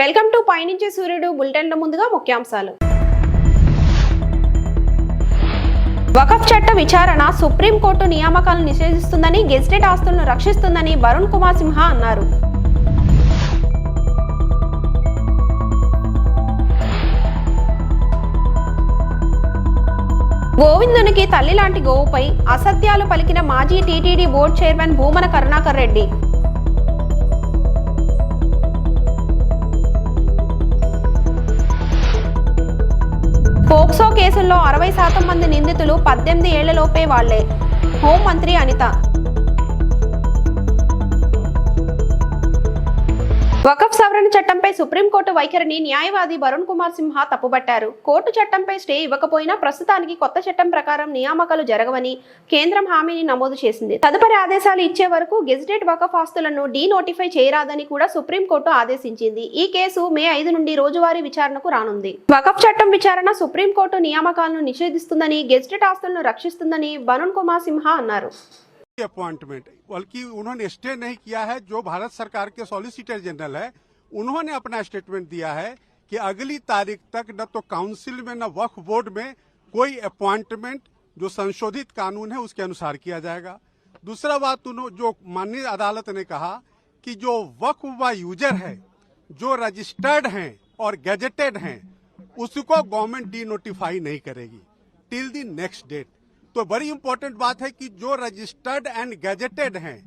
Welcome to పయనించే సూర్యుడు బులెటిన్ల ముందుగా ముఖ్యాంశాలు. వకఫ్ చట్ట విచారణ సుప్రీంకోర్టు నియామకాలను నిషేధిస్తుందని గెజిటెడ్ ఆస్తులను రక్షిస్తుందని వరుణ్ కుమార్ సింహ అన్నారు. గోవిందునికి తల్లి లాంటి గోవుపై అసత్యాలు పలికిన మాజీ TTD board chairman Bhumana Karunakar Reddy. POCSO కేసుల్లో అరవై శాతం మంది నిందితులు పద్దెనిమిది ఏళ్ళలోపే వాళ్ళే. హోంమంత్రి అనిత వకఫ్ సవరణ చట్టంపై సుప్రీంకోర్టు వైఖరిని న్యాయవాది వరుణ్ కుమార్ సింహ తప్పుబట్టారు. కోర్టు చట్టంపై స్టే ఇవ్వకపోయినా ప్రస్తుతానికి కొత్త చట్టం ప్రకారం నియామకాలు జరగవని కేంద్రం హామీని నమోదు చేసింది. తదుపరి ఆదేశాలు ఇచ్చే వరకు గెజిటెడ్ వకఫ్ ఆస్తులను డీ నోటిఫై చేయరాదని కూడా సుప్రీంకోర్టు ఆదేశించింది. ఈ కేసు మే ఐదు నుండి రోజువారీ విచారణకు రానుంది. వకఫ్ చట్టం విచారణ సుప్రీంకోర్టు నియామకాలను నిషేధిస్తుందని గెజిటెడ్ ఆస్తులను రక్షిస్తుందని వరుణ్ కుమార్ సింహ అన్నారు. अपॉइंटमेंट। बल्कि उन्होंने स्टे नहीं किया है, जो भारत सरकार के सॉलिसिटर जनरल है, उन्होंने अपना स्टेटमेंट दिया है कि अगली तारीख तक न तो काउंसिल में, न वक्फ बोर्ड में कोई अपॉइंटमेंट जो संशोधित कानून है, उसके अनुसार किया जाएगा। दूसरा बात उन्होंने जो माननीय अदालत ने कहा कि जो वक्फ व यूज़र है, जो रजिस्टर्ड हैं और गैजेटेड हैं, उसको गवर्नमेंट डी नोटिफाई नहीं करेगी। टिल दी नेक्स्ट डेट तो बड़ी इंपॉर्टेंट बात है कि जो रजिस्टर्ड एंड गैजेटेड हैं,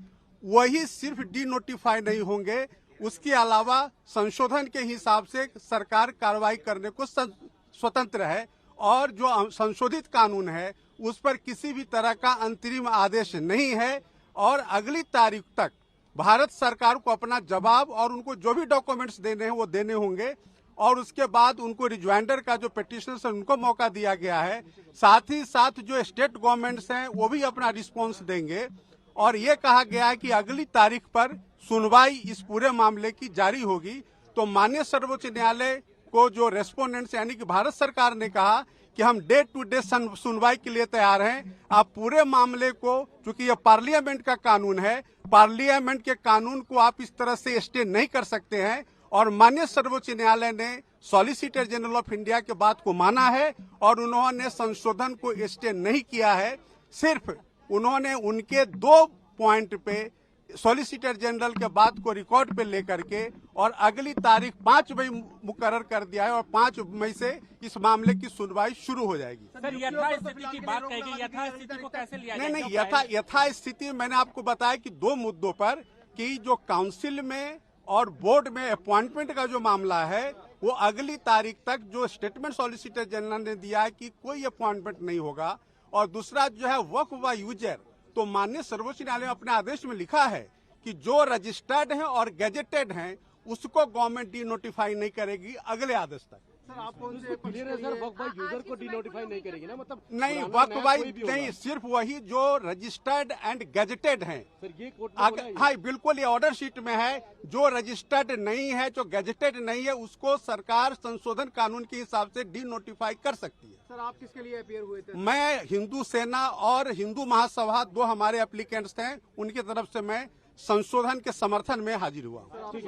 वही सिर्फ़ डी नोटिफाई नहीं होंगे। उसके अलावा संशोधन के हिसाब से सरकार कार्रवाई करने को स्वतंत्र है और जो संशोधित कानून है, उस पर किसी भी तरह का अंतरिम आदेश नहीं है और अगली तारीख तक भारत सरकार को अपना जवाब और उनको जो भी डॉक्यूमेंट्स देने हैं, वो देने होंगे। और उसके बाद उनको रिज्वाइंडर का जो पिटिशनर्स है, उनको मौका दिया गया है। साथ ही साथ जो स्टेट गवर्नमेंट्स हैं, वो भी अपना रिस्पॉन्स देंगे। और ये कहा गया है कि अगली तारीख पर सुनवाई इस पूरे मामले की जारी होगी। तो माननीय सर्वोच्च न्यायालय को जो रेस्पोंडेंट्स यानी कि भारत सरकार ने कहा कि हम डे टू डे सुनवाई के लिए तैयार हैं। आप पूरे मामले को, चूँकि ये पार्लियामेंट का कानून है पार्लियामेंट के कानून को आप इस तरह से स्टे नहीं कर सकते हैं। और मान्य सर्वोच्च न्यायालय ने सॉलिसिटर जनरल ऑफ़ इंडिया के बात को माना है और उन्होंने संशोधन को स्टे नहीं किया है सिर्फ़ उन्होंने उनके दो पॉइंट पे सॉलिसिटर जनरल के बात को रिकॉर्ड पे लेकर के और अगली तारीख पाँच मई मुकर कर दिया है और पाँच मई से इस मामले की सुनवाई शुरू हो जाएगी। सर यथास्थिति की बात कही गई यथास्थिति को कैसे लिया नहीं नहीं यथा यथा स्थिति मैंने आपको बताया कि दो मुद्दों पर कि जो काउंसिल में और बोर्ड में अपॉइंटमेंट का जो मामला है, वो अगली तारीख तक जो स्टेटमेंट सॉलिसिटर जनरल ने दिया है कि कोई अपॉइंटमेंट नहीं होगा। और दूसरा जो है वक व यूज़र तो माननीय सर्वोच्च न्यायालय अपने आदेश में लिखा है कि जो रजिस्टर्ड है और गेजेटेड है, उसको गवर्नमेंट डी नोटिफाई नहीं करेगी अगले आदेश तक। क्लियर है सर वक्त भाई यूज़र को डिनोटिफाई नहीं करेगी ना मतलब नहीं वक्त नया वाई कोई भी होगा। नहीं सिर्फ़ वही जो रजिस्टर्ड एंड गैजेटेड हैं। सर ये कोर्ट ने है। बिल्कुल ये ऑर्डर शीट में है। जो रजिस्टर्ड नहीं है जो गैजेटेड नहीं है उसको सरकार संशोधन कानून के हिसाब से डी नोटिफाई कर सकती है। सर आप किसके लिए अपेयर हुए थे? मैं हिंदू सेना और हिंदू महासभा दो हमारे एप्लीकेंट्स हैं। उनकी तरफ़ से मैं संशोधन के समर्थन में हाजिर हुआ हूँ।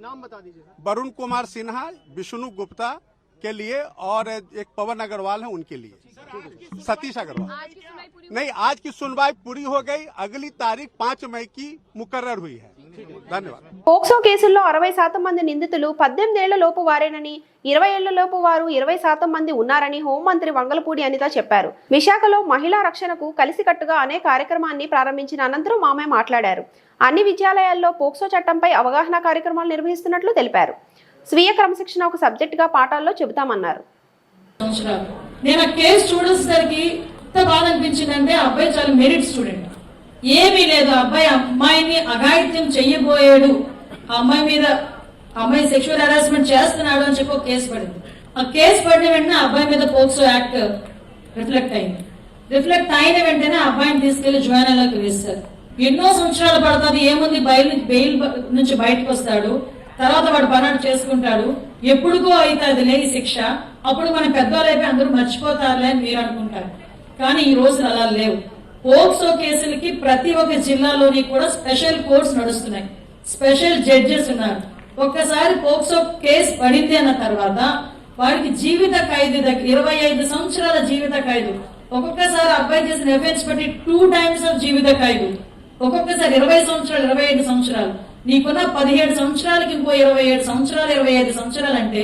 नाम बता दीजिए वरुण कुमार सिन्हा विष्णु गुप्ता के लिए और एक पवन अग्रवाल है उनके लिए। सतीश अग्रवाल। नहीं आज की सुनवाई पूरी हो गई। अगली तारीख पाँच मई की मुकर्र हुई है। పోక్సో కేసుల్లో అరవై శాతం మంది నిందితులు పద్దెనిమిదేళ్ళ లోపు వారేనని ఇరవై ఏళ్ళ లోపు వారు ఇరవై శాతం మంది ఉన్నారని హోంమంత్రి వంగలపూడి అనిత చెప్పారు. విశాఖలో మహిళా రక్షణకు కలిసికట్టుగా అనే కార్యక్రమాన్ని ప్రారంభించిన అనంతరం ఆమె మాట్లాడారు. అన్ని విద్యాలయాల్లో పోక్సో చట్టంపై అవగాహన కార్యక్రమాలు నిర్వహిస్తున్నట్లు తెలిపారు. స్వీయ క్రమశిక్షణ ఒక సబ్జెక్టుగా పాఠాల్లో చెబుతామన్నారు. నేను కేసు చూడేసరికి ఎంత బాధ అనిపించిందంటే అబ్బాయి చాలా మెరిట్ స్టూడెంట్. ఏమీ లేదు. ఆ అబ్బాయి అమ్మాయిని అఘాయిత్యం చెయ్యబోయాడు. ఆ అమ్మాయి మీద అమ్మాయి సెక్షువల్ హెరాస్మెంట్ చేస్తున్నాడు అని చెప్పి ఒక కేసు పడింది. ఆ కేసు పడిన వెంటనే ఆ అబ్బాయి మీద పోక్సో యాక్ట్ రిఫ్లెక్ట్ అయింది. రిఫ్లెక్ట్ అయిన వెంటనే అబ్బాయిని తీసుకెళ్ళి జువానలోకి వేస్తారు. ఎన్నో సంవత్సరాలు పడుతుంది. ఏముంది? బయలు బెయిల్ నుంచి బయటకు వస్తాడు. తర్వాత వాడు పనాడు చేసుకుంటాడు. ఎప్పుడుకో అవుతుంది లేని శిక్ష. అప్పుడు మన పెద్దవాళ్ళు అందరూ మర్చిపోతారులే అని మీరు అనుకుంటారు. కానీ ఈ రోజులు అలా లేవు. పోక్సో కేసులకి ప్రతి ఒక్క జిల్లాలోని కూడా స్పెషల్ కోర్ట్స్ నడుస్తున్నాయి. స్పెషల్ జడ్జెస్ ఉన్నారు. ఒక్కసారి పోక్సో కేసు పడింది అన్న తర్వాత వారికి జీవిత ఖైదు దగ్గర ఇరవై ఐదు సంవత్సరాల జీవిత ఖైదు. ఒక్కొక్కసారి అబ్బాయి చేసిన ఎఫెన్స్ బట్టి టూ టైమ్స్ ఆఫ్ జీవిత ఖైదు. ఒక్కొక్కసారి ఇరవై సంవత్సరాలు ఇరవై ఐదు సంవత్సరాలు. నీకున్న పదిహేడు సంవత్సరాలకి ఇంకో ఇరవై ఏడు సంవత్సరాలు ఇరవై ఐదు సంవత్సరాలు అంటే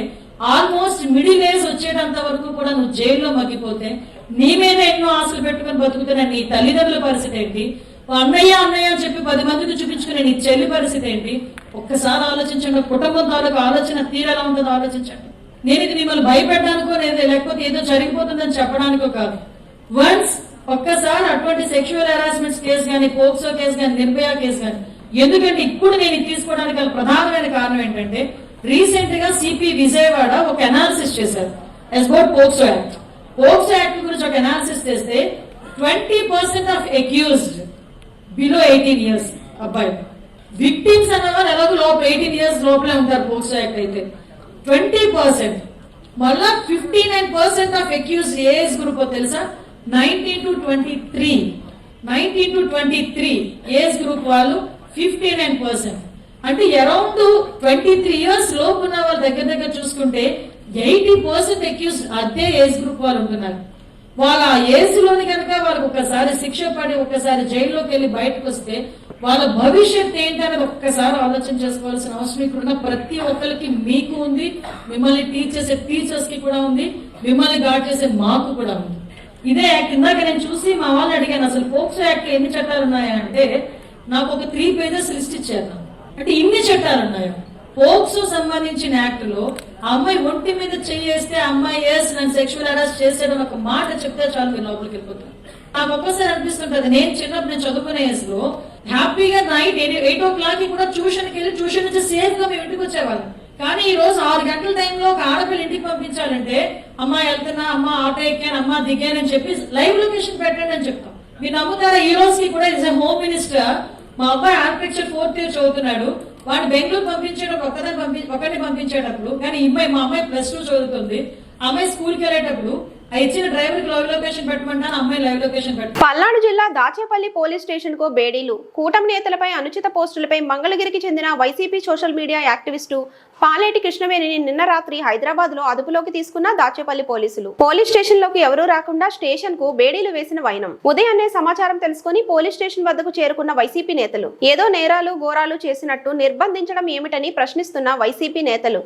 ఆల్మోస్ట్ మిడిల్ ఏజ్ వచ్చేటంత వరకు కూడా నువ్వు జైల్లో మగ్గిపోతే నీ మీద ఎన్నో ఆశలు పెట్టుకుని బతుకుతున్న నీ తల్లిదండ్రుల పరిస్థితి ఏంటి? ఓ అన్నయ్య అన్నయ్య అని చెప్పి పది మందికి చూపించుకునే నీ చెల్లి పరిస్థితి ఏంటి? ఒక్కసారి ఆలోచించండి కుటుంబం తాలూకు ఆలోచన తీరేలా ఉంటుందో ఆలోచించండి. నేను ఇది మిమ్మల్ని భయపెట్టడానికో లేదా లేకపోతే ఏదో జరిగిపోతుందని చెప్పడానికో కాదు. వన్స్ ఒక్కసారి అటువంటి సెక్షువల్ హెరాస్మెంట్స్ కేసు కానీ పోక్సో కేసు కానీ నిర్భయ కేసు కానీ ఎందుకంటే ఇప్పుడు నేను తీసుకోవడానికి గల ప్రధానమైన కారణం ఏంటంటే రీసెంట్గా సిపి విజయవాడ ఒక అనాలిసిస్ చేశారు. About POCSO act POCSO act గురించి ఒక అనాలిసిస్ చేస్తే twenty percent of accused below eighteen years అబ్బాయి విక్టిమ్స్ అన్నవారు ఎలాగో లోపల ఎయిటీన్ ఇయర్స్ లోపలే ఉంటారు పోక్సో యాక్ట్ అయితే ట్వంటీ పర్సెంట్ మళ్ళా fifty nine percent of accuse age group తెలుసా? Nineteen to twenty three nineteen to twenty three age group వాళ్ళు ఫిఫ్టీ నైన్ పర్సెంట్ అంటే అరౌండ్ ట్వంటీ త్రీ ఇయర్స్ లోపు ఉన్న వాళ్ళ దగ్గర దగ్గర చూసుకుంటే ఎయిటీ పర్సెంట్ అక్యూజ్ అదే ఏజ్ గ్రూప్ వాళ్ళు ఉంటున్నారు. వాళ్ళ ఆ ఏజ్లోని కనుక వాళ్ళకి ఒకసారి శిక్ష పడి ఒకసారి జైల్లోకి వెళ్ళి బయటకు వస్తే వాళ్ళ భవిష్యత్ ఏంటనేది ఒక్కసారి ఆలోచన చేసుకోవాల్సిన అవసరం ఇక్కడ ఉన్న ప్రతి ఒక్కరికి మీకు ఉంది మిమ్మల్ని టీచ్ చేసే టీచర్స్కి కూడా ఉంది మిమ్మల్ని గాడ్ చేసే మాకు కూడా ఉంది. ఇదే యాక్ట్ ఇందాక నేను చూసి మా వాళ్ళు అడిగాను అసలు పోక్సో యాక్ట్ ఎన్ని చట్టాలు ఉన్నాయా అంటే నాకు ఒక త్రీ పేజెస్ లిస్ట్ ఇచ్చారు. అంటే ఇన్ని చట్టాలు ఉన్నాయా. పోక్సో సంబంధించిన యాక్ట్లో అమ్మాయి ఒంటి మీద చేయేస్తే అమ్మాయి ఎస్ నన్ను సెక్షువల్ అరెస్ట్ చేసేయడం ఒక మాట చెప్తే చాలు మీరు లోపలికి వెళ్ళిపోతారు నాకు ఒక్కసారి అనిపిస్తుంటది నేను చిన్నప్పుడు నేను చదువుకునే ఏజ్లో హ్యాపీగా నైట్ ఎయిట్ ఓ క్లాక్ కూడా ట్యూషన్కి వెళ్ళి ట్యూషన్ నుంచి సేఫ్గా మేము ఇంటికి వచ్చేవాళ్ళం. కానీ ఈ రోజు ఆరు గంటల టైంలో ఒక ఆడపిల్ల ఇంటికి పంపించాలంటే అమ్మ వెళ్తున్నా అమ్మ ఆటో ఎక్కాను అమ్మ దిగానని చెప్పి లైవ్ లొకేషన్ పెట్టండి అని చెప్తాం. మీరు నమ్ముతారా? ఈ రోజుకి కూడా ఇస్ హోమ్ మినిస్టర్ మా అబ్బాయి ఆర్కిటెక్చర్ ఫోర్త్ ఇయర్ చదువుతున్నాడు. వాడు బెంగళూరు పంపించేటప్పుడు ఒక్కదాన్ని పంపి ఒకరిని పంపించేటప్పుడు కానీ ఈ అమ్మాయి మా అమ్మాయి ప్లస్ టూ చదువుతుంది. అమ్మాయి స్కూల్కి వెళ్ళేటప్పుడు పల్నాడు జిల్లా దాచేపల్లి పోలీస్ స్టేషన్కు బేడీలు. కూటమి నేతలపై అనుచిత పోస్టులపై మంగళగిరికి చెందిన YCP social media activist Paleti కృష్ణవేణిని నిన్న రాత్రి హైదరాబాద్లో అదుపులోకి తీసుకున్న దాచేపల్లి పోలీసులు. పోలీస్ స్టేషన్లోకి ఎవరూ రాకుండా స్టేషన్కు బేడీలు వేసిన వైనం. ఉదయాన్నే సమాచారం తెలుసుకుని పోలీస్ స్టేషన్ వద్దకు చేరుకున్న వైసీపీ నేతలు. ఏదో నేరాలు ఘోరాలు చేసినట్టు నిర్బంధించడం ఏమిటని ప్రశ్నిస్తున్న వైసీపీ నేతలు.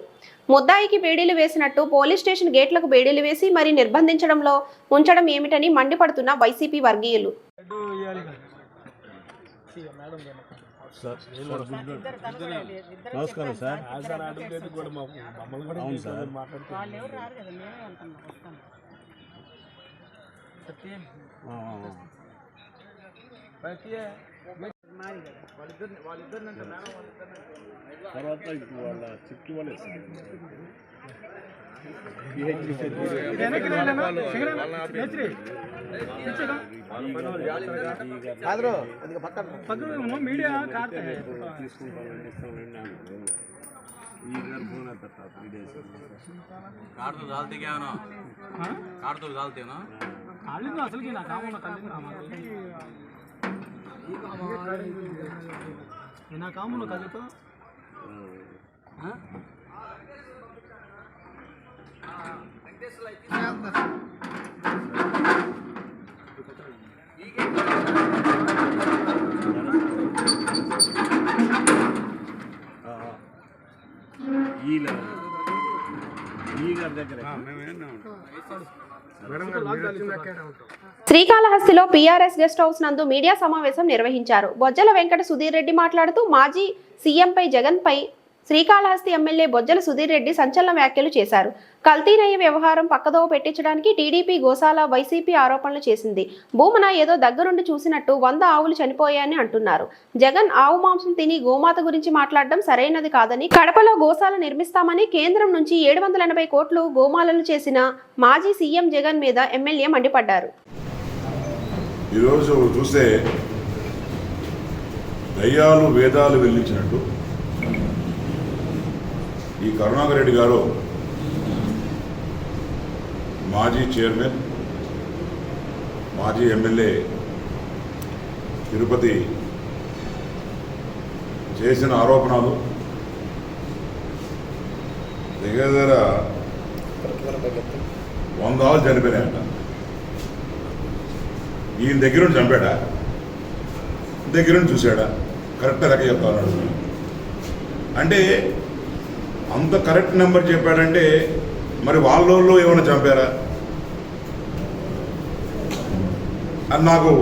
ముద్దాయికి బేడీలు వేసినట్టు పోలీస్ స్టేషన్ గేట్లకు బేడీలు వేసి మరి నిర్బంధించడంలో ఉంచడం ఏమిటని మండిపడుతున్న వైసీపీ వర్గీయులు. నమస్కారం సార్. అవును సార్. ఆ, ఆ, ఆ. తర్వాత ఇప్పుడు వాళ్ళ చిక్కి వాళ్ళే మీడియా కాదు తీసుకుంటానండి ఇస్తానండి అన్నారు ఈ గారు ఫోన్ అవుతారు త్రీ డేస్ ಕಾಡ್ದು ಗಾಲ್ತಿ ಅವನು ಕಾಡ್ದು ಗಾಲ್ತಿವನು కాలింది అసలుకి నా కామన్న కాలింది నా కామును కలితో ఈ లెవెల్ ఈ గారి దగ్గర శ్రీకాళహస్తిలో పీఆర్ఎస్ గెస్ట్ హౌస్ నందు మీడియా సమావేశం నిర్వహించారు. బొజ్జల వెంకట సుధీర్ రెడ్డి మాట్లాడుతూ మాజీ సీఎంపై జగన్పై శ్రీకాళహస్తి ఎమ్మెల్యే బొజ్జల సుధీర్ రెడ్డి సంచలన వ్యాఖ్యలు చేశారు. కల్తీనయ్య వ్యవహారం పక్కదోవ పెట్టించడానికి టీడీపీ గోశాల వైసీపీ ఆరోపణలు చేసింది. భూమన ఏదో దగ్గరుండి చూసినట్టు వంద ఆవులు చనిపోయాయని అంటున్నారు. జగన్ ఆవు మాంసం తిని గోమాత గురించి మాట్లాడడం సరైనది కాదని కడపలో గోశాల నిర్మిస్తామని కేంద్రం నుంచి ఏడు వందల ఎనభై కోట్లు గోమాలలు చేసిన మాజీ సీఎం జగన్ మీద ఎమ్మెల్యే మండిపడ్డారు. ఈరోజు చూస్తే దయ్యాలు వేదాలు ఈ కరుణాకర్ రెడ్డి గారు మాజీ చైర్మన్ మాజీ ఎమ్మెల్యే తిరుపతి చేసిన ఆరోపణలు దగ్గర దగ్గర వంద ఆవులు చనిపోయినాయంట. ఈయన దగ్గర నుండి చంపాడా? దగ్గర నుండి చూశాడా? కరెక్ట్ లెక్క చెప్తాను అంటే అంత కరెక్ట్ నెంబర్ చెప్పాడంటే మరి వాళ్ళ ఏమైనా చంపారా? అని నాకు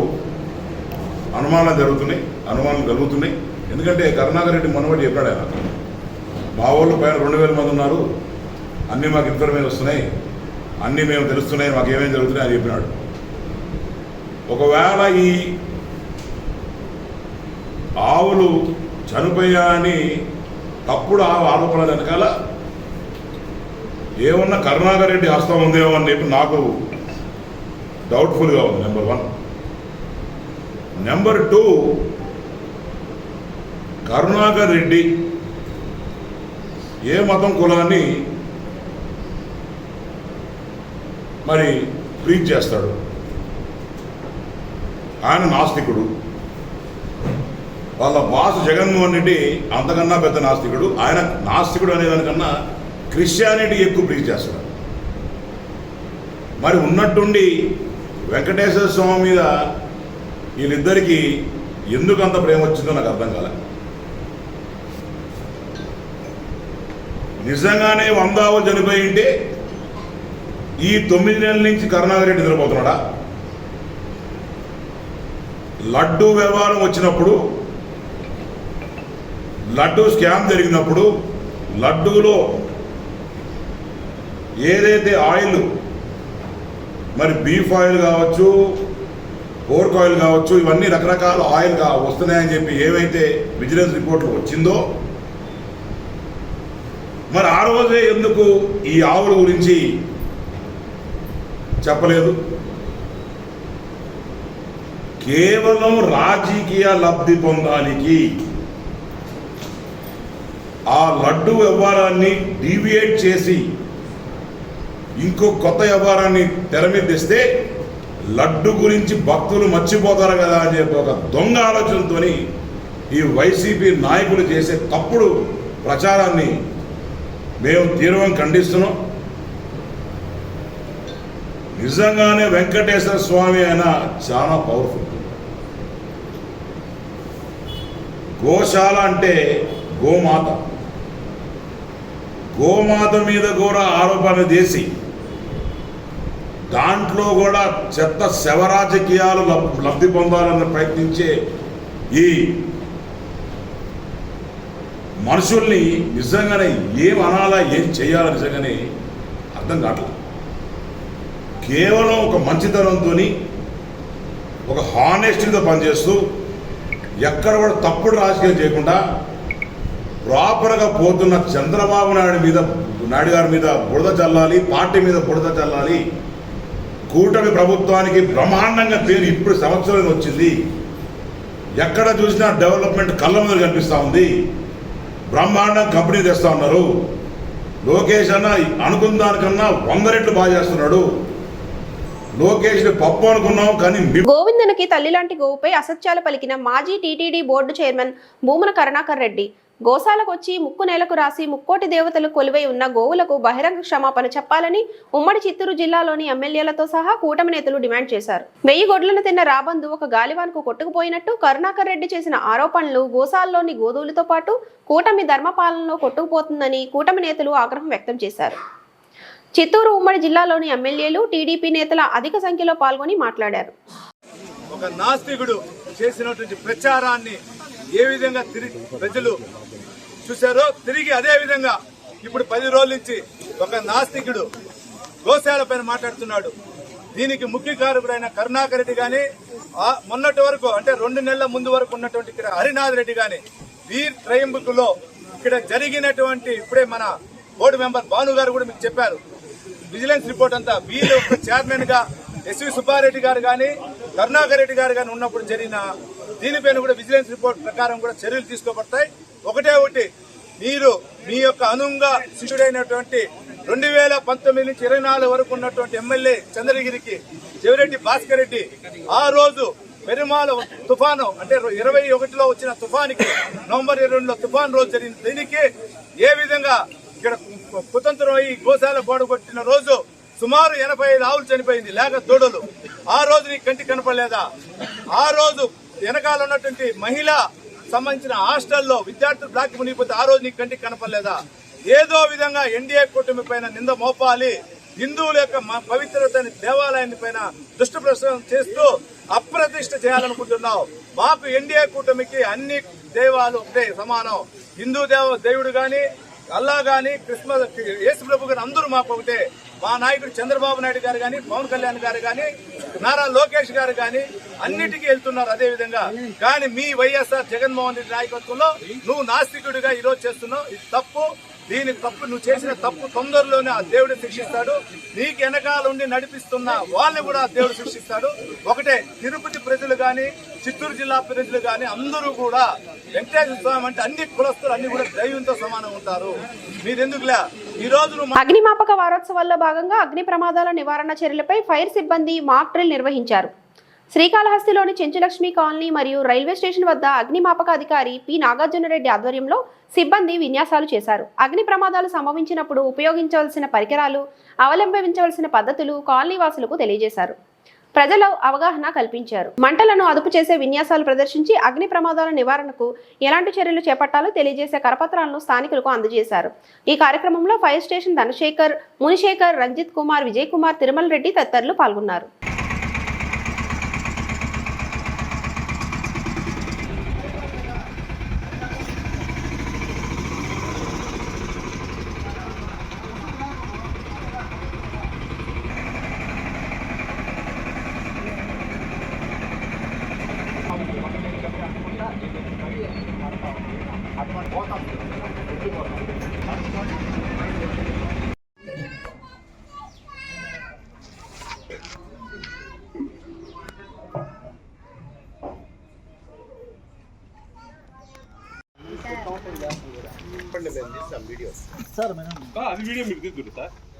అనుమానాలు జరుగుతున్నాయి అనుమానం కలుగుతున్నాయి. ఎందుకంటే కరుణాకర్ రెడ్డి మనవాడు చెప్పాడు ఆయన. మా పైన రెండు వేల మంది ఉన్నారు. అన్నీ మాకు ఇన్ఫర్మేషన్ వస్తున్నాయి. అన్నీ మేము తెలుస్తున్నాయి మాకు ఏమేమి జరుగుతున్నాయి అని చెప్పినాడు. ఒకవేళ ఈ ఆవులు చనిపోయా అని తప్పుడు ఆవు ఆరోపణల వెనకాల ఏమన్నా కరుణాకర్ రెడ్డి హస్తం ఉందేమో అని చెప్పి నాకు డౌట్ఫుల్గా ఉంది number one number two Karunakar Reddy ఏ మతం కులాన్ని మరి ప్రీచ్ చేస్తాడు? ఆయన నాస్తికుడు. వాళ్ళ బాసు జగన్మోహన్ రెడ్డి అంతకన్నా పెద్ద నాస్తికుడు. ఆయన నాస్తికుడు అనే దానికన్నా క్రిస్టియానిటీ ఎక్కువ ప్రీచ్ చేస్తాడు. మరి ఉన్నట్టుండి వెంకటేశ్వర స్వామి మీద వీళ్ళిద్దరికీ ఎందుకు అంత ప్రేమ వచ్చిందో నాకు అర్థం కాలే. నిజంగానే వందావు చనిపోయి ఉంటే ఈ తొమ్మిది నెలల నుంచి కరుణాకర్ రెడ్డి నిద్రపోతున్నాడా? లడ్డు వ్యవహారం వచ్చినప్పుడు లడ్డు స్కామ్ జరిగినప్పుడు లడ్డూలో ఏదైతే ఆయిల్ మరి బీఫ్ ఆయిల్ కావచ్చు పోర్క్ ఆయిల్ కావచ్చు ఇవన్నీ రకరకాల ఆయిల్ కా వస్తున్నాయని చెప్పి ఏవైతే విజిలెన్స్ రిపోర్ట్లు వచ్చిందో మరి ఆ రోజే ఎందుకు ఈ ఆవుల గురించి చెప్పలేదు? కేవలం రాజకీయ లబ్ధి పొందానికి ఆ లడ్డు వ్యవహారాన్ని డీవియేట్ చేసి ఇంకో కొత్త వ్యవహారాన్ని తెర మీద తెస్తే లడ్డు గురించి భక్తులు మర్చిపోతారు కదా అని చెప్పి ఒక దొంగ ఆలోచనతో ఈ వైసీపీ నాయకులు చేసే తప్పుడు ప్రచారాన్ని మేము తీవ్రంగా ఖండిస్తున్నాం. నిజంగానే వెంకటేశ్వర స్వామి అయినా చాలా పవర్ఫుల్. గోశాల అంటే గోమాత. గోమాత మీద కూడా ఆరోపణ చేసి దాంట్లో కూడా చెత్త శవరాజకీయాలు లబ్- లబ్ధి పొందాలని ప్రయత్నించే ఈ మనుషుల్ని నిజంగానే ఏం అనాలా ఏం చేయాలా నిజంగానే అర్థం కావట్లేదు. కేవలం ఒక మంచితనంతో ఒక హానెస్టీతో పనిచేస్తూ ఎక్కడ కూడా తప్పుడు రాజకీయం చేయకుండా ప్రాపర్గా పోతున్న చంద్రబాబు నాయుడు మీద నాయుడు గారి మీద బురద చల్లాలి పార్టీ మీద బురద చల్లాలి కూటమి ప్రభుత్వానికి బ్రహ్మాండంగా పేరు ఇప్పుడు సంవత్సరం వచ్చింది. ఎక్కడ చూసినా డెవలప్మెంట్ కళ్ళ ముందు కనిపిస్తూ ఉంది. బ్రహ్మాండం కంపెనీ తెస్తా ఉన్నారు. లోకేష్ అన్న అనుకున్న దానికన్నా వంద రెట్లు బాగా చేస్తున్నాడు. లోకేష్ పప్పు అనుకున్నాం కానీ మి- తల్లి తల్లిలాంటి గోవుపై అసత్యాలు పలికిన మాజీ TTD board chairman Bhumana Karunakar Reddy. గోశాలకు వచ్చి ముక్కు నేలకు రాసి ముక్కోటి దేవతలు కొలువై ఉన్న గోవులకు బహిరంగ క్షమాపణ చెప్పాలని ఉమ్మడి చిత్తూరు జిల్లాలోని ఎమ్మెల్యేలతో సహా కూటమి నేతలు డిమాండ్ చేశారు. వెయ్యి గొడ్లను తిన్న రాబందు ఒక గాలివాన్కు కొట్టుకుపోయినట్టు కరుణాకర్ రెడ్డి చేసిన ఆరోపణలు గోశాలలోని గోధువులతో పాటు కూటమి ధర్మపాలనలో కొట్టుకుపోతుందని కూటమి నేతలు ఆగ్రహం వ్యక్తం చేశారు. చిత్తూరు ఉమ్మడి జిల్లాలోని ఎమ్మెల్యేలు టీడీపీ నేతల అధిక సంఖ్యలో పాల్గొని మాట్లాడారు. ఒక నాస్తికుడు చేసినటువంటి ప్రచారాన్ని ఏ విధంగా తిరిగి ప్రజలు చూశారో తిరిగి అదే విధంగా ఇప్పుడు పది రోజుల నుంచి ఒక నాస్తికుడు గోశాల పైన మాట్లాడుతున్నాడు. దీనికి ముఖ్య కారకుడైన కరుణాకర్ రెడ్డి గాని మొన్నటి వరకు అంటే రెండు నెలల ముందు వరకు ఉన్నటువంటి ఇక్కడ హరినాథ్ రెడ్డి గాని వీర్ ట్రయంబుకులో ఇక్కడ జరిగినటువంటి ఇప్పుడే మన బోర్డు మెంబర్ భాను గారు కూడా మీకు చెప్పారు. విజిలెన్స్ రిపోర్ట్ అంతా వీళ్ళు చైర్మన్గా ఎస్వి సుబ్బారెడ్డి గారు కానీ కరుణాకర్ రెడ్డి గారు కానీ ఉన్నప్పుడు జరిగిన దీనిపైన కూడా విజిలెన్స్ రిపోర్ట్ ప్రకారం కూడా చర్యలు తీసుకోబడతాయి. ఒకటే ఒకటి మీరు మీ యొక్క అనుంగా శిష్యుడైనటువంటి రెండు వేల పంతొమ్మిది నుంచి ఇరవై నాలుగు వరకు ఉన్నటువంటి ఎమ్మెల్యే చంద్రగిరికి చెవిరెడ్డి భాస్కర్ రెడ్డి ఆ రోజు పెరుమాల తుఫాను అంటే ఇరవై ఒకటిలో వచ్చిన తుఫానికి నవంబర్ ఇరవై రెండులో తుఫాన్ రోజు జరిగింది. దీనికి ఏ విధంగా ఇక్కడ కుతంత్రం అయి గోశాల గోడ రోజు సుమారు ఎనభై ఐదు ఆవులు చనిపోయింది లేక దూడలు. ఆ రోజు నీ కంటి కనపడలేదా? ఆ రోజు వెనకాల ఉన్నటువంటి మహిళ సంబంధించిన హాస్టల్లో విద్యార్థులు బ్లాక్ మునిగిపోతే ఆ రోజు నీ కంటికి కనపడలేదా? ఏదో విధంగా ఎన్డీఏ కూటమి పైన నింద మోపాలి హిందువుల యొక్క మా పవిత్రతని దేవాలయాన్ని పైన దుష్ట ప్రసారం చేస్తూ అప్రతిష్ట చేయాలనుకుంటున్నావు. మాకు ఎన్డీఏ కూటమికి అన్ని దేవాలు ఒకటే సమానం. హిందూ దేవ దేవుడు గాని అల్లా గాని క్రిస్మస్ యేసు ప్రభు గాని అందరూ మాకు ఒకటే. మా నాయకుడు చంద్రబాబు నాయుడు గారు కానీ పవన్ కళ్యాణ్ గారు కానీ నారా లోకేష్ గారు కానీ అన్నిటికీ వెళ్తున్నారు అదే విధంగా. కానీ మీ వైఎస్ఆర్ జగన్మోహన్ రెడ్డి నాయకత్వంలో నువ్వు నాస్తికుడిగా ఈరోజు చేస్తున్నావు. ఇది తప్పు. దీని తప్పు నువ్వు చేసిన తప్పు తొందరలోనే ఆ దేవుడు శిక్షిస్తాడు. నీకు వెనకాల ఉండి నడిపిస్తున్న వాళ్ళని కూడా ఆ దేవుడు శిక్షిస్తాడు. ఒకటే తిరుపతి ప్రజలు కానీ చిత్తూరు జిల్లా ప్రజలు కానీ అందరూ కూడా వెంకటేశ్వర స్వామి అంటే అన్ని కులస్తులు అన్ని కూడా దైవంతో సమానం ఉంటారు. మీరెందుకులే? ఈ రోజు అగ్నిమాపక వారోత్సవాల్లో భాగంగా అగ్ని ప్రమాదాల నివారణ చర్యలపై ఫైర్ సిబ్బంది మాక్ డ్రిల్ నిర్వహించారు. శ్రీకాళహస్తిలోని చెంచులక్ష్మి కాలనీ మరియు రైల్వే స్టేషన్ వద్ద అగ్నిమాపక అధికారి పి. నాగార్జునరెడ్డి ఆధ్వర్యంలో సిబ్బంది విన్యాసాలు చేశారు. అగ్ని ప్రమాదాలు సంభవించినప్పుడు ఉపయోగించవలసిన పరికరాలు అవలంబించవలసిన పద్ధతులు కాలనీ వాసులకు తెలియజేశారు. ప్రజలు అవగాహన కల్పించారు. మంటలను అదుపు చేసే విన్యాసాలు ప్రదర్శించి అగ్ని ప్రమాదాల నివారణకు ఎలాంటి చర్యలు చేపట్టాలో తెలియజేసే కరపత్రాలను స్థానికులకు అందజేశారు. ఈ కార్యక్రమంలో ఫైర్ స్టేషన్ ధనశేఖర్ మునిశేఖర్ రంజిత్ కుమార్ విజయ్ కుమార్ తిరుమల రెడ్డి తదితరులు పాల్గొన్నారు. అది వీడియో మీరు దిద్దురు సార్ ఇటు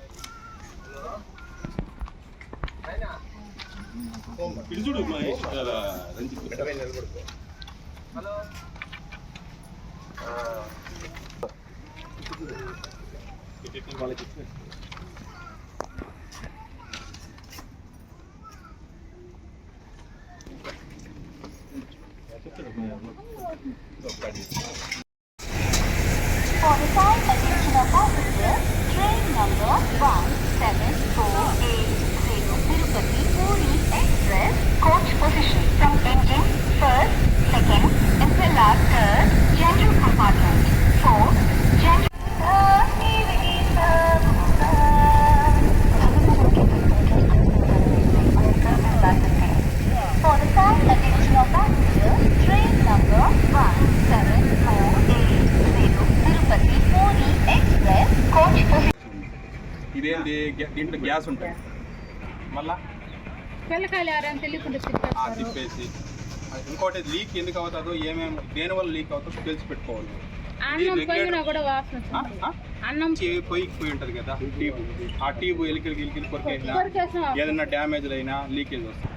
దీంట్లో గ్యాస్ ఉంటుంది. మళ్ళా? తిప్పేసి. ఇంకోటి లీక్ ఎందుకు అవుతుందో ఏమేమి దేని వల్ల లీక్ అవుతుందో తెలిసి పెట్టుకోవాలి పోయి ఉంటుంది కదా ట్యూబ్ ఆ ట్యూబ్ ఎలికలు గిలికలు కొరికేసినా ఏదైనా డ్యామేజ్ అయినా లీకేజ్ వస్తుంది.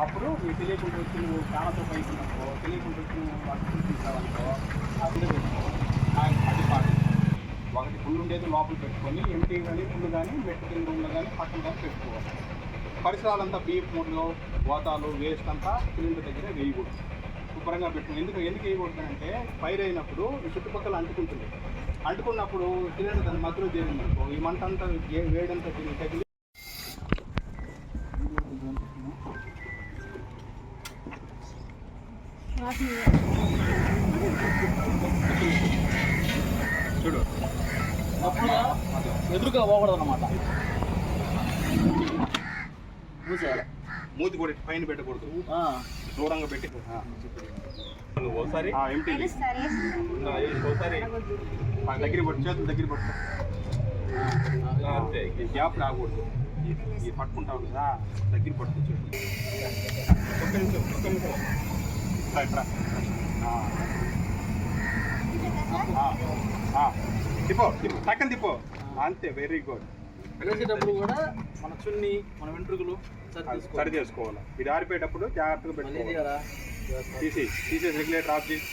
అప్పుడు తెలియకుండా వచ్చి నువ్వు కానతో పైకి ఉన్నప్పుడు తెలియకుండా వచ్చి నువ్వు వాటిని చూపించావనుకో అది పెట్టుకో. ఆ- అది పాటు ఒకటి ఫుల్ ఉండేది లోపల పెట్టుకొని ఎంటీ కానీ ఫుల్ కానీ మెట్టు కింద కానీ పక్కన కానీ పెట్టుకోవాలి. పరిసరాలంతా బీఫ్ మూటలు గోతాలు వేస్ట్ అంతా సిలిండర్ దగ్గర వేయకూడదు. శుభ్రంగా పెట్టుకుని ఎందుకు ఎందుకు వేయకూడదు అంటే ఫైర్ అయినప్పుడు చుట్టుపక్కల అంటుకుంటుంది. అంటుకున్నప్పుడు సిలిండర్ దాని మధ్యలో చేరింది అనుకో ఈ మంట అంతా ఏ- వేడంతా తిరిగి తగిలి చూడు పోకూడదు అనమాట మూతి కూడా పైన పెట్టకూడదు. దూరంగా పెట్టి. ఒకసారి. ఎంటీ ఒకసారి. మన దగ్గర పట్టు చేతులు దగ్గర పట్టు. ఆ, అంతే గ్యాప్ రాకూడదు. ఈ పట్టుకుంటావు కదా దగ్గర పట్టు చేతులు. ఒక్క నిమిషం ఒక్క నిమిషం. తిప్పో పక్కన తిప్పో అంతే వెరీ గుడ్ వేసేటప్పుడు కూడా మన చున్ని మన వెంట్రుకలు సరి చేసుకోవాలి ఇది ఆరిపోయేటప్పుడు జాగ్రత్తగా పెట్టుకోవాలి. తీసి తీసేసి రెగ్యులేటర్ ఆఫ్ చేసి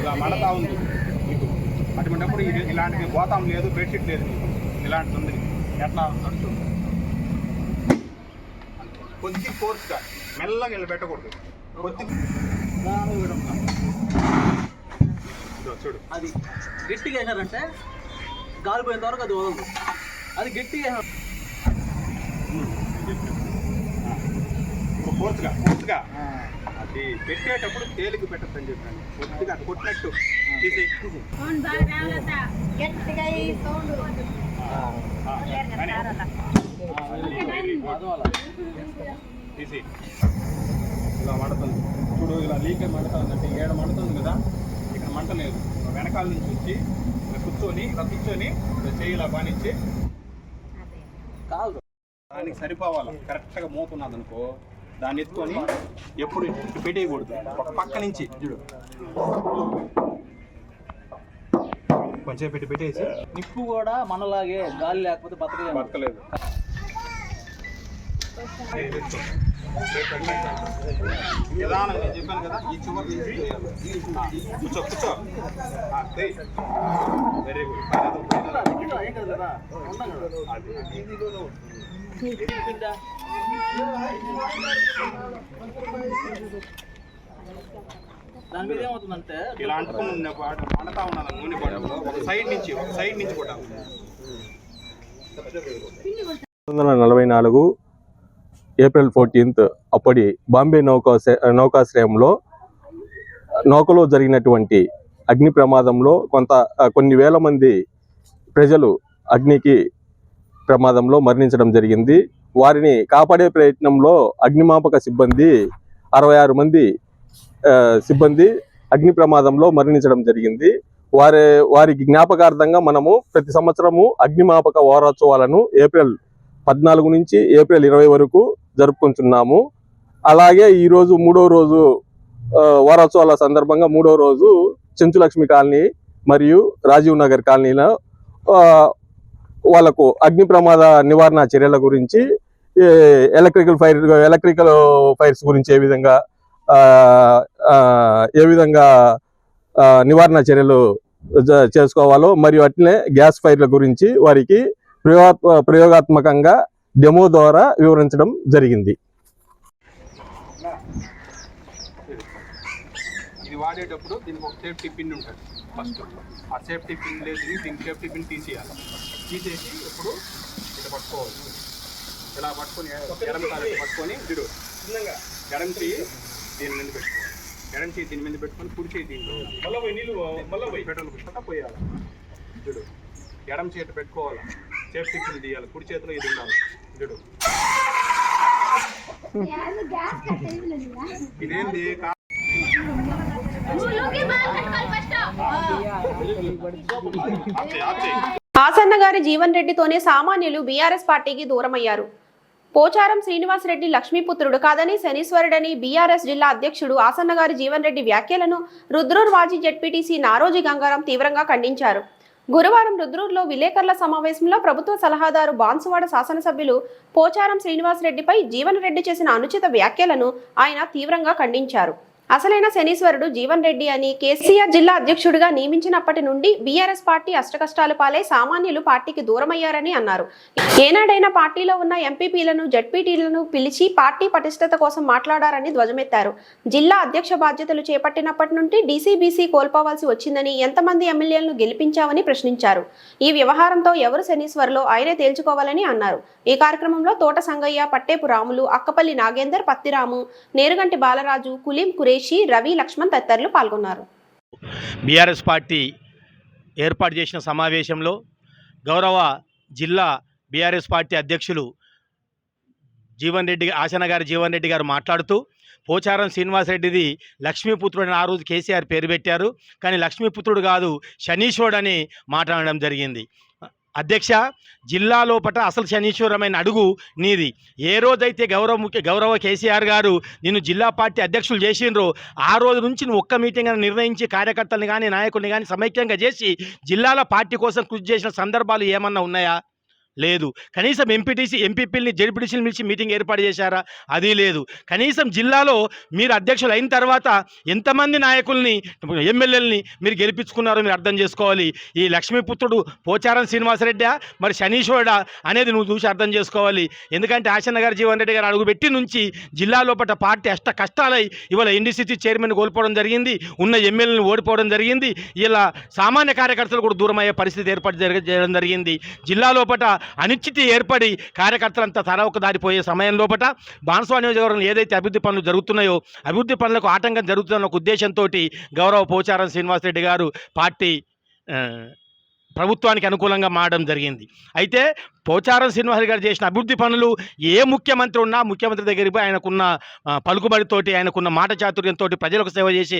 ఇలా మడతా ఉంది. మీకు అటువంటిప్పుడు ఇది ఇలాంటిది గోతాం లేదు బెడ్షీట్ లేదు మీకు ఇలాంటిది ఉంది. ఎట్లా నడుచు కొద్ది ఫోర్స్గా మెల్లగా ఇలా పెట్టకూడదు. కొద్ది చూడు అది గట్టిగా వేసినారంటే గాలి పోయేంత వరకు అది వదలదు. అది గట్టిగా ఫోర్స్గా ఫోర్స్గా అది పెట్టేటప్పుడు తేలిక పెట్టద్దని చెప్పాను. కొద్దిగా అటు కొట్టినట్టు తీసి తీసి ఇలా మండుతుంది చూడు ఇలా లీక్ మండుతుంది అంటే ఏడు మండుతుంది కదా ఇక్కడ మంట లేదు వెనకాల నుంచి వచ్చి ఇలా కూర్చొని ఇలా కూర్చొని ఇలా చేయి ఇలా బానిచ్చి కాదు. దానికి సరిపోవాలి? కరెక్ట్గా మోతున్నది అనుకో దాన్ని ఎత్తుకొని ఎప్పుడు పెట్టేయకూడదు. ఒక పక్క నుంచి చూడు. కొంచెం పెట్టి పెట్టేసి నిప్పు కూడా మనలాగే గాలి లేకపోతే బతకలేదు బతకలేదు. నిదానంగా నేను చెప్పాను కదా ఈ చివరి నుంచి కూర్చో కూర్చో వెరీ గుడ్ దాని మీద ఏమవుతుందంటే ఇలా అంటుకుని ఉన్న వాడు మండతా నూనె పడవు ఒక సైడ్ నుంచి ఒక సైడ్ నుంచి కూడా నలభై నాలుగు ఏప్రిల్ ఫోర్టీన్త్ అప్పటి బాంబే నౌకా నౌకాశ్రయంలో నౌకలో జరిగినటువంటి అగ్ని ప్రమాదంలో కొంత కొన్ని వేల మంది ప్రజలు అగ్నికి ప్రమాదంలో మరణించడం జరిగింది. వారిని కాపాడే ప్రయత్నంలో అగ్నిమాపక సిబ్బంది అరవై ఆరు మంది సిబ్బంది అగ్ని ప్రమాదంలో మరణించడం జరిగింది. వారి వారికి జ్ఞాపకార్థంగా మనము ప్రతి సంవత్సరము అగ్నిమాపక వారోత్సవాలను ఏప్రిల్ పద్నాలుగు నుంచి ఏప్రిల్ ఇరవై వరకు జరుపుకుంటున్నాము. అలాగే ఈరోజు మూడో రోజు వారోత్సవాల సందర్భంగా మూడో రోజు చెంచులక్ష్మి కాలనీ మరియు రాజీవ్ నగర్ కాలనీలో వాళ్ళకు అగ్ని ప్రమాద నివారణ చర్యల గురించి ఎలక్ట్రికల్ ఫైర్ ఎలక్ట్రికల్ ఫైర్స్ గురించి ఏ విధంగా ఏ విధంగా నివారణ చర్యలు చేసుకోవాలో మరియు అట్లనే గ్యాస్ ఫైర్ల గురించి వారికి ప్రయోగాత్మ ప్రయోగాత్మకంగా డెమో ద్వారా వివరించడం జరిగింది. ఇది వాడేటప్పుడు దీనికి ఒక సేఫ్టీ పిన్ ఉంటుంది ఫస్ట్. ఆ సేఫ్టీ పిన్ లేదు దీనికి సేఫ్టీ పిన్ తీసేయాలి. తీసేసి ఇప్పుడు ఇట్లా పట్టుకోవాలి. ఇలా పట్టుకొని ఎడమ పట్టుకొని ఎడమ దీని మీద పెట్టుకోవాలి. ఎడమ దీని మీద పెట్టుకొని కుడి చేయి దీంట్లో మళ్ళీ పోయి నీళ్ళు మళ్ళీ పోయి. పెట్రోల్ పోయాలి. ఎడమ చేతి పెట్టుకోవాలి? సేఫ్టీ పిన్ తీయాలి. కుడి చేతిలో ఇది ఉండాలి. ఆప్చేయి. ఆసన్న గారి జీవన్ రెడ్డితోనే సామాన్యులు బీఆర్ఎస్ పార్టీకి దూరమయ్యారు. పోచారం శ్రీనివాసరెడ్డి లక్ష్మీపుత్రుడు కాదని శనీశ్వరుడని బీఆర్ఎస్ జిల్లా అధ్యక్షుడు ఆసన్న గారి జీవన్ రెడ్డి వ్యాఖ్యలను రుద్రూర్ మాజీ జెడ్పీటీసీ నారోజీ గంగారాం తీవ్రంగా ఖండించారు. గురువారం రుద్రూరులో విలేకరుల సమావేశంలో ప్రభుత్వ సలహాదారు బాన్సువాడ శాసనసభ్యులు పోచారం శ్రీనివాసరెడ్డిపై జీవన్ రెడ్డి చేసిన అనుచిత వ్యాఖ్యలను ఆయన తీవ్రంగా ఖండించారు. అసలైన శనీశ్వరుడు జీవన్ రెడ్డి అని కేసీఆర్ జిల్లా అధ్యక్షుడిగా నియమించినప్పటి నుండి బీఆర్ఎస్ పార్టీ అష్టకష్టాలు పాలై సామాన్యులు పార్టీకి దూరమయ్యారని అన్నారు. ఏనాడైనా పార్టీలో ఉన్న ఎంపీపీలను జడ్పీటీలను పిలిచి పార్టీ పటిష్టత కోసం మాట్లాడారని ధ్వజమెత్తారు. జిల్లా అధ్యక్ష బాధ్యతలు చేపట్టినప్పటి నుండి డీసీబీసీ కోల్పోవాల్సి వచ్చిందని ఎంతమంది ఎమ్మెల్యేలను గెలిపించామని ప్రశ్నించారు. ఈ వ్యవహారంతో ఎవరు శనీశ్వర్లో ఆయనే తేల్చుకోవాలని అన్నారు. ఈ కార్యక్రమంలో తోట సంగయ్య పట్టేపు రాములు అక్కపల్లి నాగేందర్ పత్తిరాము నేరుగంటి బాలరాజు కులీం కురే శేషి రవి లక్ష్మణ్ తదితరులు పాల్గొన్నారు. బీఆర్ఎస్ పార్టీ ఏర్పాటు చేసిన సమావేశంలో గౌరవ జిల్లా బీఆర్ఎస్ పార్టీ అధ్యక్షులు జీవన్ రెడ్డి ఆశన గారు జీవన్ రెడ్డి గారు మాట్లాడుతూ పోచారం శ్రీనివాసరెడ్డిది లక్ష్మీపుత్రుడు అని ఆ రోజు కేసీఆర్ పేరు పెట్టారు. కానీ లక్ష్మీపుత్రుడు కాదు శనీశ్వరుడు అని మాట్లాడడం జరిగింది. అధ్యక్ష జిల్లా లోపల అసలు శనీశ్వరమైన అడుగు నీది. ఏ రోజైతే గౌరవ ముఖ్య గౌరవ కేసీఆర్ గారు నిన్ను జిల్లా పార్టీ అధ్యక్షులు చేసిండ్రో ఆ రోజు నుంచి నువ్వు ఒక్క మీటింగ్ అని నిర్ణయించి కార్యకర్తల్ని కానీ నాయకుల్ని కానీ సమైక్యంగా చేసి జిల్లాల పార్టీ కోసం కృషి చేసిన సందర్భాలు ఏమన్నా ఉన్నాయా? లేదు. కనీసం ఎంపీటీసీ ఎంపీపీల్ని జడ్పీటీసీని పిలిచి మీటింగ్ ఏర్పాటు చేశారా? అది లేదు. కనీసం జిల్లాలో మీరు అధ్యక్షులు అయిన తర్వాత ఎంతమంది నాయకుల్ని ఎమ్మెల్యేలని మీరు గెలిపించుకున్నారో మీరు అర్థం చేసుకోవాలి. ఈ లక్ష్మీపుత్రుడు పోచారం శ్రీనివాసరెడ్డా మరి శనీశ్వరుడా అనేది నువ్వు చూసి అర్థం చేసుకోవాలి. ఎందుకంటే ఆశన్న గారు జీవన్ రెడ్డి గారు అడుగుపెట్టి నుంచి జిల్లా లోపల పార్టీ అష్ట కష్టాలై ఇవాళ ఎన్డీసీసీ చైర్మన్ కోల్పోవడం జరిగింది. ఉన్న ఎమ్మెల్యేలను ఓడిపోవడం జరిగింది. ఇలా సామాన్య కార్యకర్తలు కూడా దూరమయ్యే పరిస్థితి ఏర్పాటు జరగ చేయడం జరిగింది. జిల్లా లోపల అనిశ్చితి ఏర్పడి కార్యకర్తలంతా తర దారిపోయే సమయం లోపల బాన్స్వా నియోజకవర్గంలో ఏదైతే అభివృద్ధి పనులు జరుగుతున్నాయో అభివృద్ధి పనులకు ఆటంకం జరుగుతున్న ఒక ఉద్దేశంతో గౌరవ పోచారం శ్రీనివాసరెడ్డి గారు పార్టీ ప్రభుత్వానికి అనుకూలంగా మారడం జరిగింది. అయితే పోచారం శ్రీనివాస్ గారు చేసిన అభివృద్ధి పనులు ఏ ముఖ్యమంత్రి ఉన్నా ముఖ్యమంత్రి దగ్గరికి పోయి ఆయనకున్న పలుకుబడితోటి ఆయనకున్న మాట చాతుర్యంతో ప్రజలకు సేవ చేసి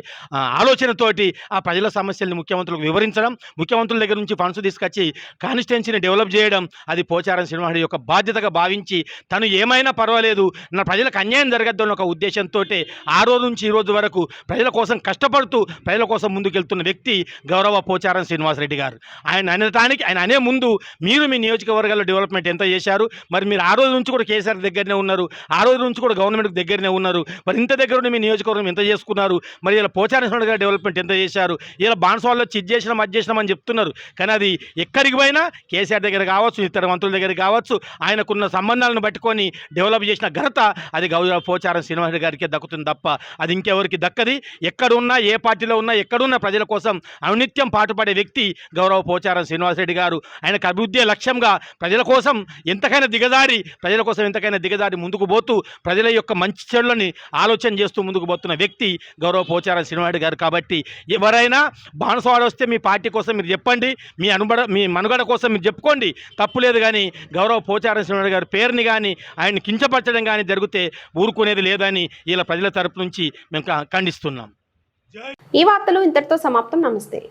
ఆలోచనతోటి ఆ ప్రజల సమస్యల్ని ముఖ్యమంత్రులకు వివరించడం ముఖ్యమంత్రుల దగ్గర నుంచి ఫండ్స్ తీసుకొచ్చి కాన్స్టిట్యున్సీని డెవలప్ చేయడం అది పోచారం శ్రీనివాస్ యొక్క బాధ్యతగా భావించి తను ఏమైనా పర్వాలేదు నా ప్రజలకు అన్యాయం జరగద్దు అన్న ఒక ఉద్దేశంతో ఆ రోజు నుంచి ఈ రోజు వరకు ప్రజల కోసం కష్టపడుతూ ప్రజల కోసం ముందుకెళ్తున్న వ్యక్తి గౌరవ పోచారం శ్రీనివాసరెడ్డి గారు. ఆయన అనటానికి ఆయన అనే ముందు మీరు మీ నియోజకవర్గాల్లో డెవలప్మెంట్ ఎంత చేశారు. మరి మీరు ఆ రోజు నుంచి కూడా కేసీఆర్ దగ్గరనే ఉన్నారు. ఆ రోజు నుంచి కూడా గవర్నమెంట్ దగ్గరనే ఉన్నారు. మరి ఇంత దగ్గర ఉండి మీ నియోజకవర్గం ఎంత చేసుకున్నారు? మరి ఇలా పోచారం గారు డెవలప్మెంట్ ఎంత చేశారు? ఇలా బాన్స్వాల్లో చిట్ చేసినాం అది చేసినాం అని చెప్తున్నారు. కానీ అది ఎక్కడికి పోయినా కేసీఆర్ దగ్గర కావచ్చు ఇతర మంత్రుల దగ్గర కావచ్చు ఆయనకున్న సంబంధాలను పట్టుకొని డెవలప్ చేసిన ఘనత అది గౌరవ పోచారం శ్రీనివాస గారికే దక్కుతుంది తప్ప అది ఇంకెవరికి దక్కది. ఎక్కడున్నా ఏ పార్టీలో ఉన్నా ఎక్కడున్నా ప్రజల కోసం అనునిత్యం పాటుపడే వ్యక్తి గౌరవ పోచారం శ్రీనివాసరెడ్డి గారు. ఆయనకు అభివృద్ధి లక్ష్యంగా ప్రజల కోసం ఎంతకైనా దిగజారి ప్రజల కోసం ఎంతకైనా దిగజారి ముందుకు పోతూ ప్రజల యొక్క మంచి చెడులని ఆలోచన చేస్తూ ముందుకు పోతున్న వ్యక్తి గౌరవ పోచారం శ్రీనివాసరెడ్డి గారు కాబట్టి ఎవరైనా బాణసవాడ వస్తే మీ పార్టీ కోసం మీరు చెప్పండి మీ అనుబడ మీ మనుగడ కోసం మీరు చెప్పుకోండి. తప్పు లేదు కానీ గౌరవ పోచారం శ్రీనివాసరెడ్డి గారి పేరుని కానీ ఆయన కించపరచడం కానీ జరిగితే ఊరుకునేది లేదని ఇలా ప్రజల తరపు నుంచి మేము క- ఖండిస్తున్నాం. ఈ వార్తలు ఇంతటితో సమాప్తం. నమస్తే.